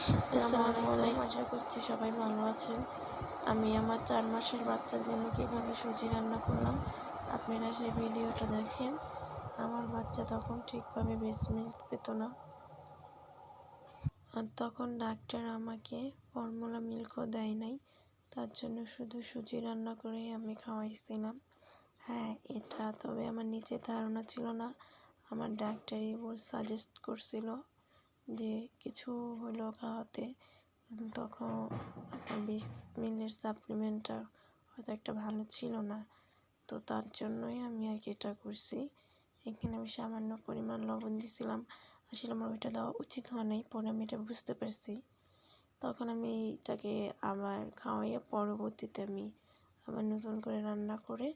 আশা করছি সবাই ভালো আছেন। আমি আমার চার মাসের বাচ্চার জন্য কীভাবে সুজি রান্না করলাম, আপনারা সেই ভিডিওটা দেখেন। আমার বাচ্চা তখন ঠিকভাবে বেস্ট মিল্ক পেত না। আর তখন ডাক্তার আমাকে ফর্মুলা মিল্কও দেয় নাই, তার জন্য শুধু সুজি রান্না করেই আমি খাওয়াইছিলাম। হ্যাঁ এটা তবে আমার নিচে ধারণা ছিল না। আমার ডাক্তারই বল সাজেস্ট করছিল। যে কিছু হলো খাওয়াতে তখন আপনার বিশ মিলের সাপ্লিমেন্টটা হয়তো একটা ভালো ছিল না। তো তার জন্যই আমি আর কি এটা করছি। এখানে আমি সামান্য পরিমাণ লবণ দিছিলাম। আসলে আমার ওইটা দেওয়া উচিত হয় নাই, পরে আমি এটা বুঝতে পারছি। তখন আমি এটাকে আবার খাওয়াইয়া পরবর্তীতে আমি আবার নতুন করে রান্না করে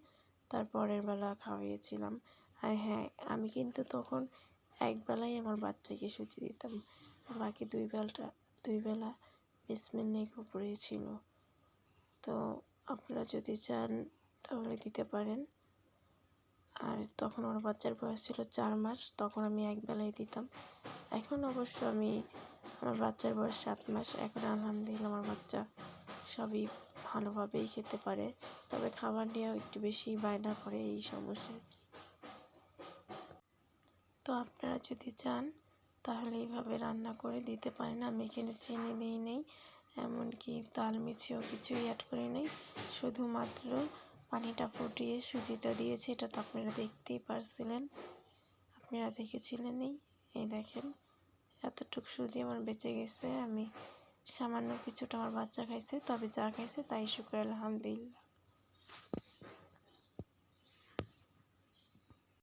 তার পরের বেলা খাওয়াইয়েছিলাম। আর হ্যাঁ আমি কিন্তু তখন একবেলাই আমার বাচ্চাকে সুজি দিতাম। বাকি দুই বেলাটা, দুই বেলা বিসমিল নেক উপরে ছিল। তো আপনারা যদি চান তাহলে দিতে পারেন। আর তখন আমার বাচ্চার বয়স ছিল চার মাস, তখন আমি এক বেলায় দিতাম। এখন অবশ্য আমি, আমার বাচ্চার বয়স সাত মাস। এখন আলহামদুলিল্লাহ আমার বাচ্চা সবই ভালোভাবেই খেতে পারে। তবে খাবার নিয়েও একটু বেশি বায়না করে এই সমস্যা আর কি। তো আপনারা যদি চান, তাহলে এইভাবে রান্না করে দিতে পারেন। আমি এখানে চিনি দিই নেই, এমনকি তাল মিছিও কিছুই অ্যাড করি নেই। শুধুমাত্র পানিটা ফুটিয়ে সুজিটা দিয়েছি, এটা তো আপনারা দেখতেই পারছিলেন। আপনারা দেখেছিলেনই এই দেখেন, এতটুকু সুজি আমার বেঁচে গেছে। আমি সামান্য কিছুটা আমার বাচ্চা খাইছে, তবে যা খাইছে তাই শুক্র আলহামদুলিল্লাহ।